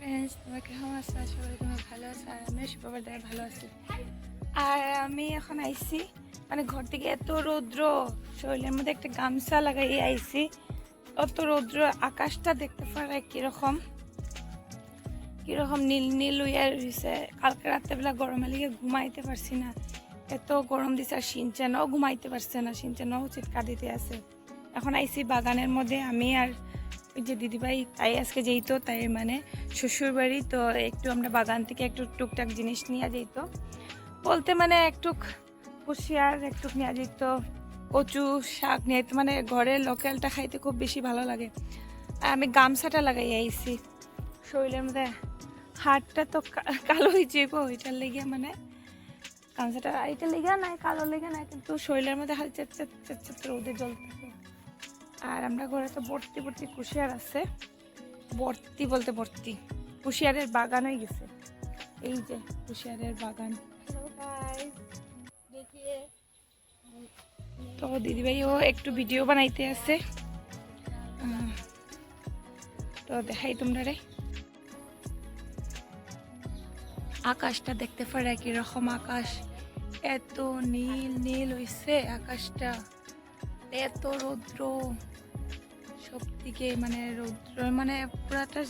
Friends তোমরা কেমন আছো? আশা করি তোমরা ভালো আছো আর আমিও শুক্রবার দ্বারা ভালো আছি। আর আমি এখন আইছি মানে ঘর থেকে এত রৌদ্র, শরীরের মধ্যে একটা গামছা লাগাই আইছি। অত রৌদ্র, আকাশটা দেখতে পারে কীরকম? কীরকম নীল নীল উইয়া রয়েছে কালকে রাত্রেবেলা গরমে লেগে ঘুমাইতে পারছি না। এত গরম দিছে আর সিনচানও ঘুমাইতে পারছে না। সিনচানও চিৎকার দিতে আছে। এখন আইছি বাগানের মধ্যে, আমি আর যে দিদিভাই, তাই আজকে যেইতো, তাই মানে শ্বশুর বাড়ি তো একটু আমরা বাগান থেকে একটু টুকটাক জিনিস নিয়ে যেত বলতে মানে একটু কুশিয়ার একটু নিয়ে যেত কচু শাক নিয়ে যেত মানে ঘরের লোকালটা খাইতে খুব বেশি ভালো লাগে। আর আমি গামছাটা লাগাই আইছি। শরীরের মধ্যে হাড়টা তো কালো হয়ে গো ওইটার লেগে মানে গামছাটা, এটা লেগে নাই, কালো লেগে নাই, কিন্তু শরীরের মধ্যে হাল চেট চেট চেট চেট রোদে জল থাকে আর আমরা ঘরে তো ভর্তি ভর্তি কুশিয়ার আছে। ভর্তি বলতে ভর্তি। কুশিয়ারের বাগান হয়ে গেছে। এই যে কুশিয়ারের বাগান। তো দিদিভাইও একটু ভিডিও বানাইতে আছে। তো দেখাই তোমরা রে। আকাশটা দেখতে পারে কীরকম আকাশ। এত নীল নীল হইছে আকাশটা। এত রৌদ্র। সব দিকে মানে রৌদ্র মানে পুরাটা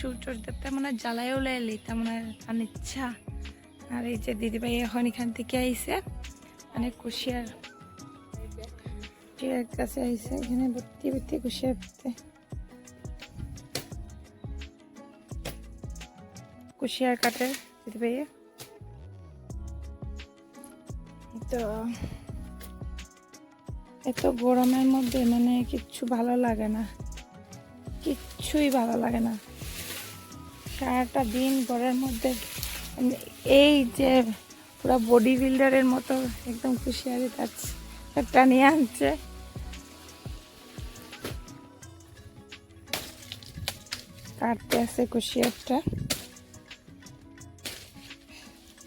সূর্য দেবতা মানে জ্বালায়ও লাইলি তেমন মানে তার ইচ্ছা। আর এই যে দিদিভাই এখন এখান থেকে আইসে মানে কুশিয়ার। কুশিয়ার কাছে আইসে এখানে ভর্তি ভর্তি কুশিয়ার ভর্তি। কুশিয়ার কাটে দিদিভাই তো এত গরমের মধ্যে মানে কিচ্ছু ভালো লাগে না। কিচ্ছুই ভালো লাগে না। সারাটা দিন ঘরের মধ্যে এই যে পুরো বডি বিল্ডারের মতো একদম খুশিয়ারি তার একটা নিয়ে আনছে। কাটতে আছে কুশিয়ারটা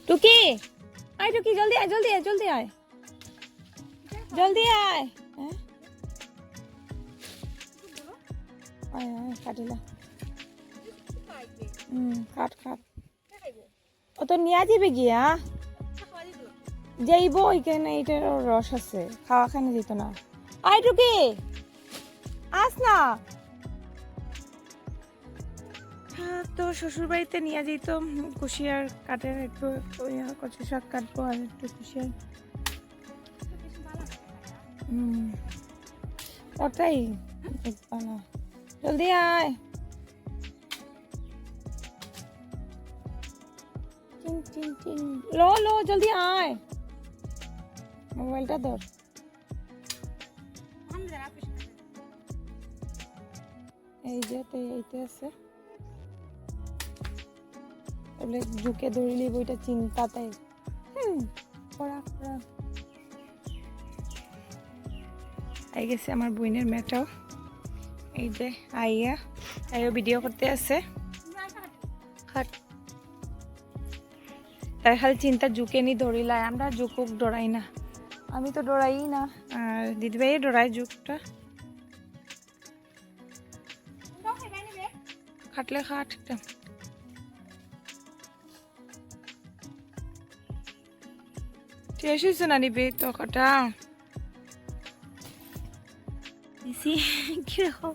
টুকি! আয় টুকি, জলদি আয় জলদি আয় জলদি আয়। জলদি হ্যাঁ? রস আছে। খাওয়া খানে দিত না। আয় টুকি। আস না। হ্যাঁ, তো শ্বশুর বাড়িতে নিয়ে যেত কুশিয়ার কাটের একটু কচু শাক কাটবো আর একটু কুশিয়ার ওটাই। জলদি আয়। টিন লো লো, জলদি আয়। মোবাইলটা ধর। এই যে এইতে আছে। তাহলে ঝুঁকে ধরিলি বইটা চিন্তাতে হুম, পড়া পড়া। আই গেছে আমার বইনের মেয়েটাও। এই যে আইয়া আইও ভিডিও করতে আছে। তাই খালি চিন্তা ঝুঁকে নি ধরিলাই আমরা ঝুঁকুক ডরাই না। আমি তো ডরাই না, আর দিদিভাই ডরাই ঝুঁকটা খাটলে খাট একটা। শেষ হয়েছে না নিবি? তো কটা। দিছি কীরকম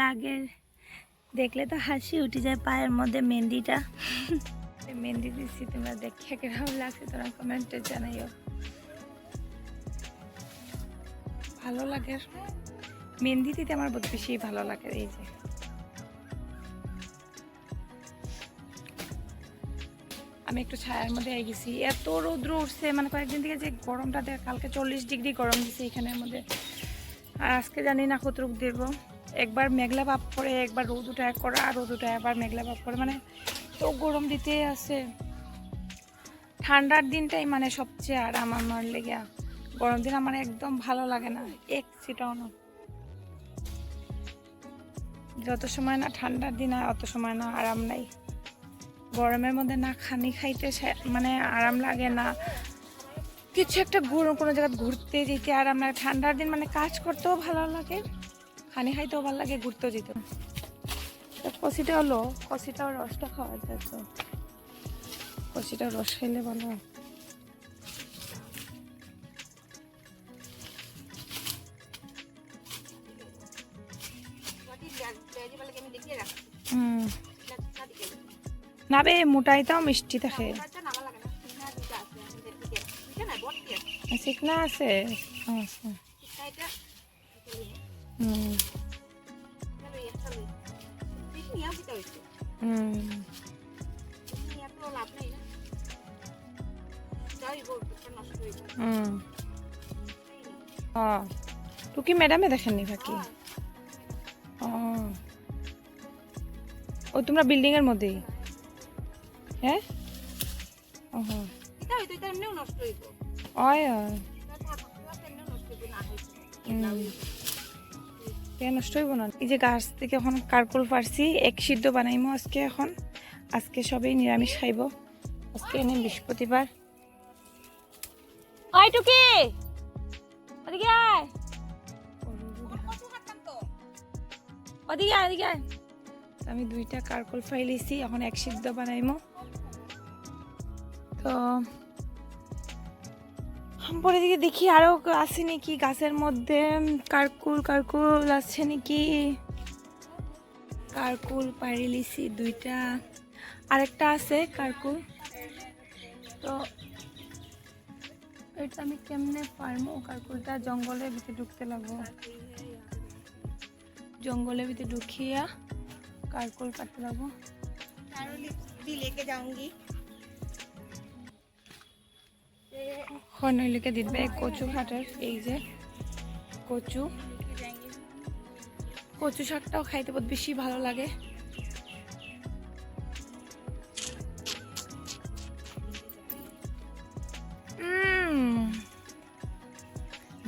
লাগে। দেখলে তো হাসি, উঠে যায় পায়ের মধ্যে মেহেন্দিটা। মেহেন্দি দিছি, তোমরা দেখে কীরকম লাগছে, তোমরা কমেন্টে জানাইও। ভালো লাগে মেহেন্দি দিতে আমার বহুত বেশি ভালো লাগে এই যে। আমি একটু ছায়ার মধ্যে আই গেছি। এত রৌদ্র উঠছে মানে কয়েকদিন থেকে যে গরমটা কালকে চল্লিশ ডিগ্রি গরম দিছে এখানের মধ্যে। আর আজকে জানি না কতটুক দেবো। একবার মেঘলা ভাব করে, একবার রোদ উঠায় করা, আর রোদ উঠায় আবার মেঘলা ভাব করে। মানে তো গরম দিতে আছে। ঠান্ডার দিনটাই মানে সবচেয়ে আরাম আমার লেগে গরম দিন আমার একদম ভালো লাগে না, এক সিটাও না। যত সময় না ঠান্ডার দিন আর অত সময় না আরাম নাই। গরমের মধ্যে না খানি খাইতে মানে আরাম লাগে না কিছু একটা ঘুর কোনো জায়গায় ঘুরতে যেতে। আর লাগে ঠান্ডার দিন মানে কাজ করতেও ভালো লাগে। খানি খাইতেও ভালো লাগে ঘুরতেও যেতে। কষিটা হলো কষিটাও রসটা খাওয়া যায় তো। কষিটা রস খেলে ভালো। না বে, মোটাইটাও মিষ্টি থাকে। চিকনা আছে আছে হুম হুম ও টুকি ম্যাডামে দেখেননি বাকি ও ও তোমরা বিল্ডিং এর মধ্যেই হ্যাঁ ওহো অয় অয় কে নষ্ট হইব না? এই যে গাছ থেকে এখন কারকুল পারছি এক সিদ্ধ বানাইমো আজকে এখন। আজকে সবাই নিরামিষ খাইব। আজকে এনে বৃহস্পতিবার। আয় টুকি! ওদিকে আয়! ওদিকে আয় ওদিকে আয়! আমি দুইটা কারকুল ফাইলিছি এখন এক সিদ্ধ বানাইমো। তো পরে দিকে দেখি আরও আছে নাকি গাছের মধ্যে? কারকুল কারকুল আছে নাকি? কারকুল পারি লিসি দুইটা। আরেকটা আছে কারকুল। তো এটা আমি কেমনে পারব? কারকুলটা জঙ্গলের ভিতরে ঢুকতে লাগবো। জঙ্গলের ভিতরে ঢুকিয়া কারকুল কাটতে লাগবো। দিলেকে যাওঙ্গি। হনইলিকে দিবে কচু খাটার এই যে কচু। কচু শাকটাও খাইতে বোধ বেশি ভালো লাগে।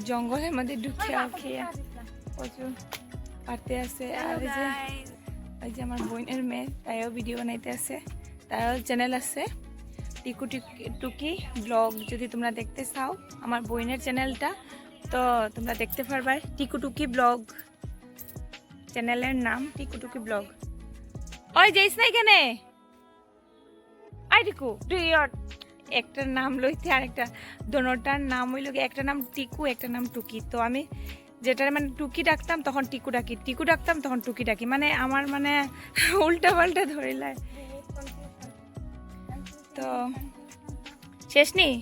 জঙ্গলের মধ্যে ঢুকে খেয়ে কচু পারতে আছে। আর এই যে যে আমার বোনের মেয়ে তাইও ভিডিও বানাইতে আছে। তারও চ্যানেল আছে। টিকু টুকি ব্লগ যদি তোমরা দেখতে চাও, আমার বোনের চ্যানেলটা, তো তোমরা দেখতে পারবা টিকু টুকি ব্লগ। চ্যানেলের নাম টিকু টুকি ব্লগ। ওই যাইস না এখানে? আই টিকু, তুই একটার নাম লইতে আর একটা দোনোটার নাম হইল একটা নাম টিকু, একটা নাম টুকি। তো আমি যেটা মানে টুকি ডাকতাম তখন টিকু ডাকি, টিকু ডাকতাম তখন টুকি ডাকি। মানে আমার মানে উল্টা পাল্টা ধরিলায়। তো শেষ নেই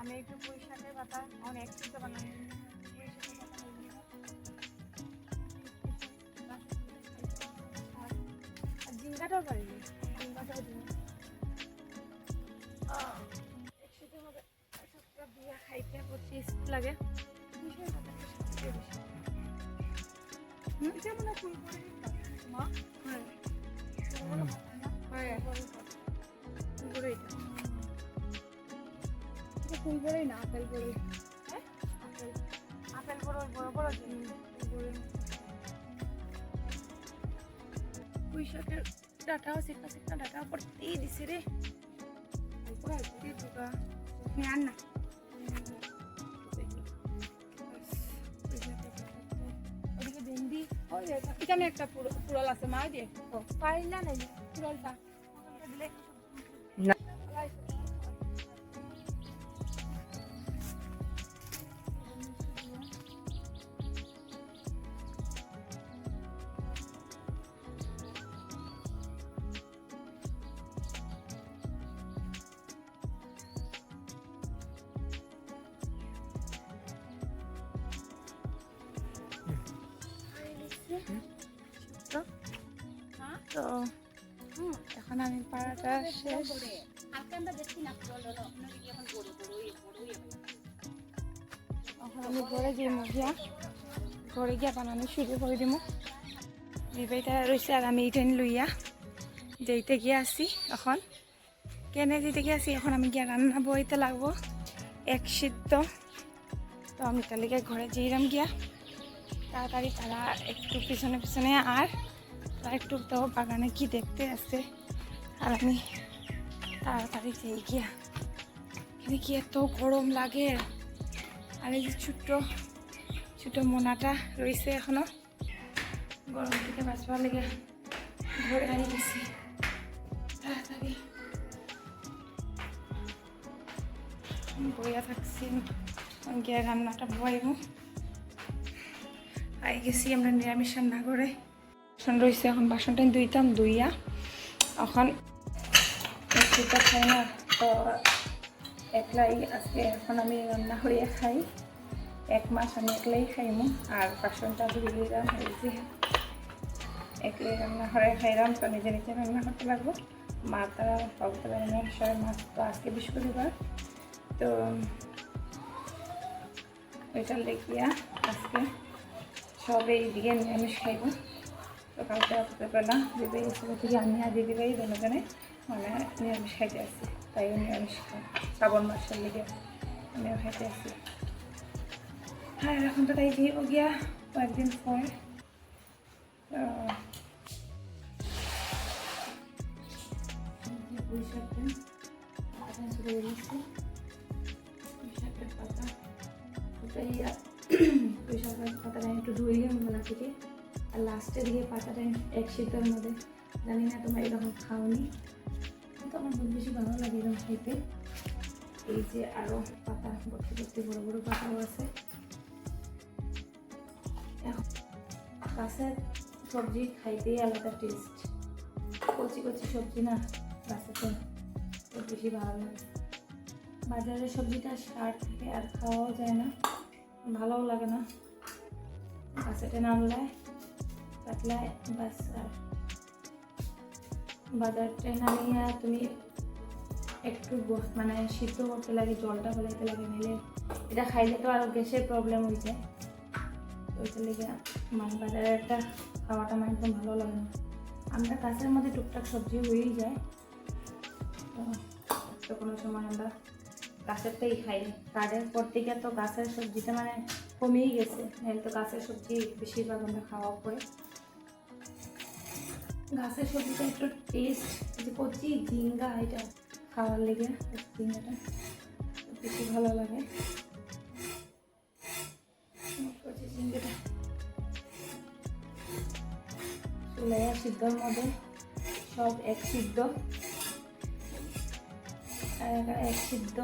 আমি একটু পুঁই পাতা অনেক কিছু বানাই। জিঙ্গাটাও পারিনি জিঙ্গাটাও হ্যাঁ। পুরো এটা। ফুল বড়ই না, আপেল বড়ই হ্যাঁ? আপেল বড় বড় বড় পুঁই শাকের ডাটাও সেকা সেকা ডাটাও পড়তেই দিছে রে। দুগা ধ্যান না। এখানে একটা পুরল আছে মা দিয়ে পাইলা নাই পুরলটা? এখন আমি পাড়াটা শেষ। আমি ঘরে যাই গিয়া ঘরে গিয়া বানানো শুরু করে দিমু। বিবাইটা রয়েছে আর আমি ইটেন লইয়া যেইতে গিয়ে আসি এখন। কেনে যেতে গিয়ে আসি এখন আমি গিয়া রান্না বইতে লাগবো, এক সিদ্ধ। তো আমি তালিকে ঘরে যেইরাম গিয়া, তাড়াতাড়ি তারা একটু পিছনে পিছনে আর তারা একটু তো বাগানে কি দেখতে আছে। আর আমি তাড়াতাড়ি যাই গিয়া এখানে কি এত গরম লাগে? আর এই যে ছোট্ট ছোট মোনাটা রয়েছে এখনও। গরম থেকে বাঁচবার লেগে ঘরে আনি গেছি। তাড়াতাড়ি। বইয়া থাকছি গিয়ে রান্নাটা বয়াইব আই গেছি আমরা নিরামিষ রান্না করে বাসন রয়েছে এখন বাসনটা ধুইতাম, ধুইয়া এখন একটুটা খাই না। তো একলাই আজকে এখন আমি রান্না করিয়া খাই। এক মাস আমি একলাই খাইমু। আর বাসনটা ধুইলাম এই যে একলাই রান্না করে খাইলাম, তো নিজে নিজে রান্না করতে লাগবো। মা তারা বাবু রান্না সবাই মাছ তো আজকে বৃহস্পতিবার। তো ওইটা লেখিয়া আজকে সব এইদিকে নিরামিষ খাইব। তো কালকে রাত্রেবেলা দিদি এসে থেকে আমি আর দিদি ভাই দুজনে। মানে নিরামিষ খাইতে আসছি। তাই নিরামিষ খাই। শ্রাবণ মাসের লিগে আমিও খাইতে আসছি। আর এখন তো তাই দিয়ে গিয়া কয়েকদিন পরে পাতাটা একটু ধুইলাম গলা থেকে। আর লাস্টের দিকে পাতাটা এক শীতের মধ্যে। জানি না তোমরা এরকম খাওনি। কিন্তু আমার খুব বেশি ভালো লাগে এরকম খাইতে এই যে আরও পাতা ভর্তি ভর্তি বড় বড় পাতাও আছে। গাছের সবজি খাইতেই আলাদা টেস্ট কচি কচি সবজি না গাছেতে খুব বেশি ভালো লাগে। বাজারের সবজিটা সার থাকে আর খাওয়াও যায় না, ভালোও লাগে না। গাছেতে নামলে কাটলায় বাস আর বাজারটা নামিয়ে তুমি একটু মানে সিদ্ধ করতে লাগে, জলটা ফেলাইতে লাগে নিলে এটা খাইলে তো আরও গ্যাসের প্রবলেম হয়ে যায় তো ওইটা লেগে মানে বাজারেরটা খাওয়াটা আমার একদম ভালো লাগে না। আমরা গাছের মধ্যে টুকটাক সবজি হয়েই যায়। তো কোনো সময় আমরা গাছেরটাই খাই। কার্ডের পর থেকে তো গাছের সবজিটা মানে কমেই গেছে। নাহলে তো গাছের সবজি বেশিরভাগ আমরা খাওয়া পরে। গাছের সবজিটা একটু টেস্ট যে কচি, ঝিঙ্গা, এটা খাওয়ার লেগে ঝিঙ্গাটা বেশি ভালো লাগে। কচি ঝিঙ্গাটা চুলাইয়া সিদ্ধর মধ্যে, সব এক সিদ্ধ। এক সিদ্ধ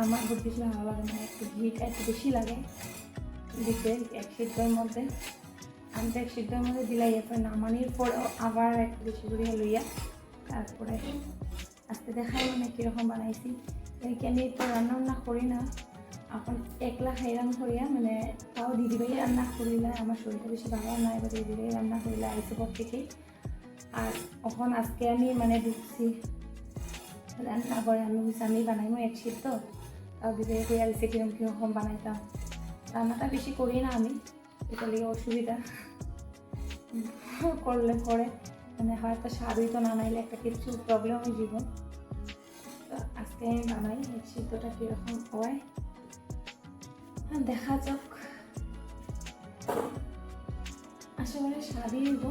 আমার খুব বেশি ভালো লাগে না, একটু ঘিটা একটু বেশি লাগে। দিতে এক সিদ্ধর মধ্যে। আমি তো সিদ্ধর মধ্যে দিলাই, এরপরে নামানির পর আবার একটু বেশি করে লইয়া তারপরে আজকে দেখাই মানে কীরকম বানাইছি। আমি তো রান্না বান্না করি না, এখন একলা খাইলাম করিয়া মানে তাও দিদিভাই রান্না করিলা, আমার শরীরটা বেশি ভালো না, এবার দিদিভাই রান্না করিলা আইসে পর থেকেই। আর এখন আজকে আমি মানে ঢুকছি রান্না করে আমি বুঝছি আমি বানাইমো এক সিদ্ধ, তাও দিদিভাই কইয়া দিছে কীরকম কীরকম বানাইতাম। রান্নাটা বেশি করি না আমি। এটা অসুবিধা। করলে পরে মানে হয়তো স্বাদই তো না, নাইলে একটা কিছু প্রবলেম হয়ে যাব তো আজকে আমি বানাই সিদ্ধটা কীরকম হয়। হ্যাঁ দেখা যাক। আশা করি স্বাদই হইব।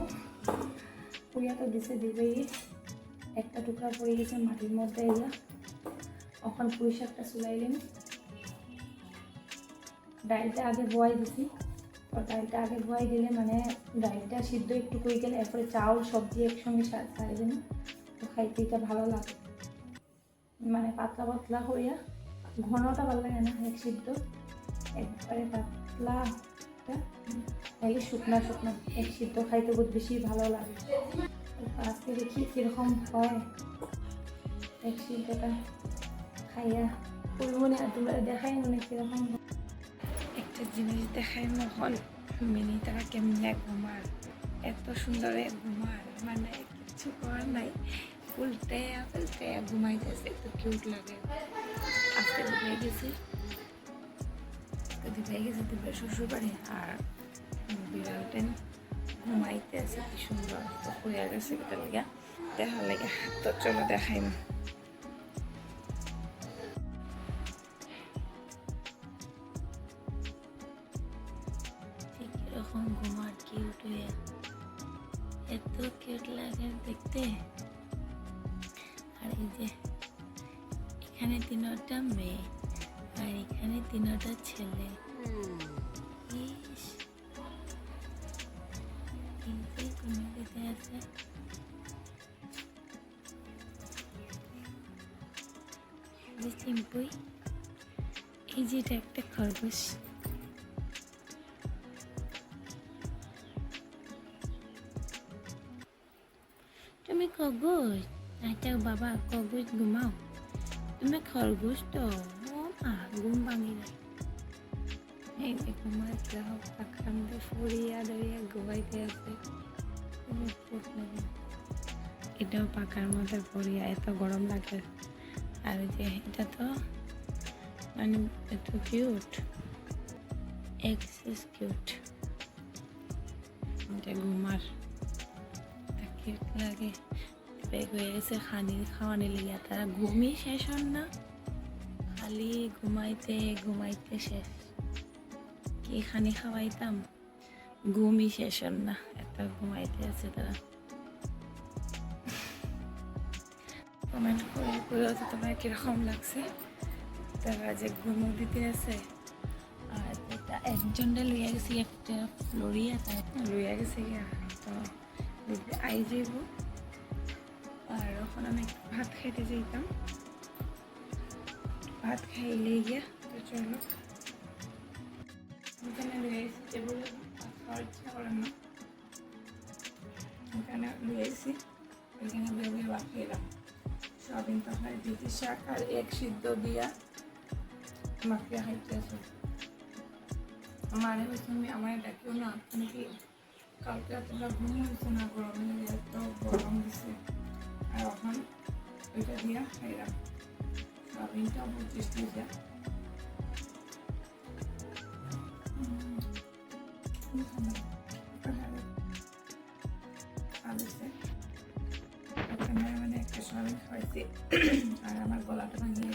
পুরিয়া তো দিছে দিবেই। একটা টুকরা পড়ে গেছে মাটির মধ্যে এগুলা এখন পুঁই শাকটা চুলাইলেন ডালটা আগে বয়াই দিছি। ডালটা আগে বয়াই দিলে মানে ডালটা সিদ্ধ একটু করে গেলে এরপরে চাউল সবজি একসঙ্গে সারি দেন। তো খাইতে এটা ভালো লাগে। মানে পাতলা পাতলা করিয়া ঘনটা ভালো লাগে না এক সিদ্ধ। একবারে পাতলা তাইলে শুকনা শুকনা এক সিদ্ধ খাইতে বহুত বেশি ভালো লাগে। আজকে দেখি কীরকম হয়। এক সিদ্ধটা খাইয়া করব না তোমরা দেখাই মনে কীরকম একটা জিনিস দেখাই মহল। মিনি তারা কেমনে ঘুমার এত সুন্দরে ঘুমার মানে কিছু করার নাই। উল্টে উল্টে ঘুমাইতেছে এত কিউট লাগে। আজকে দুপুরে গেছি। দুপুরে গেছি দুপুরে শ্বশুর বাড়ি আর বিড়ালটেন ঘুমাইতে আছে কি সুন্দর। তো কইয়া গেছে, এটা লেগে দেখার তো চলো দেখাই না। দেখতে আর এই যে, এখানে তিনটা মেয়ে, আর এখানে তিনটা ছেলে। আছে। এই যে এটা একটা খরগোশ। খরগোশ? আচ্ছা বাবা, খরগোশ ঘুমাও। তুমি খরগোশ তো? ও মা ঘুম ভাঙি যায় এই ঘুমাইতে হোক পাখার মধ্যে ফুরিয়া দরিয়া ঘুমাইতে আছে। এটাও পাখার মধ্যে পড়িয়া এত গরম লাগে। আর যে এটা তো মানে এত কিউট এক্সেস কিউট এটা ঘুমার। কিউট লাগে। বেগ হয়ে গেছে খানি, খাওয়ানি লিয়া তারা ঘুমই শেষ হন না। খালি ঘুমাইতে ঘুমাইতে শেষ। কি খানি খাওয়াইতাম? ঘুমই শেষ হন না। এত ঘুমাইতে আছে তারা। কমেন্ট করে করে হচ্ছে তোমার কীরকম লাগছে। তারা যে ঘুমো দিতে আছে। আর একজনটা লইয়া গেছি একটা ফ্লোরিয়া তাই লইয়া গেছে তো আই যাইব আর ওখানে আমি ভাত খাইতে যাইতাম। ভাত খাইলে গিয়া, তো চলো। এখানে লইয়া টেবিলে খাওয়ার ইচ্ছা করে না। এখানে গেছি এখানে বেগুন ভাত খাইলাম। সয়াবিন তরকারি দিতে শাক আর এক সিদ্ধ দিয়া মাখিয়া খাইতে আছে আমার হচ্ছে আমি, আমার ডাকিও না, আপনি কি কালকে তোমরা ঘুম হয়েছে না, গরমে এত গরম দিছে। আর এখন ওইটা দিয়া খাইলাম পঁচিশ দিয়ে। মানে আর আমার গলাটা ভাঙিয়ে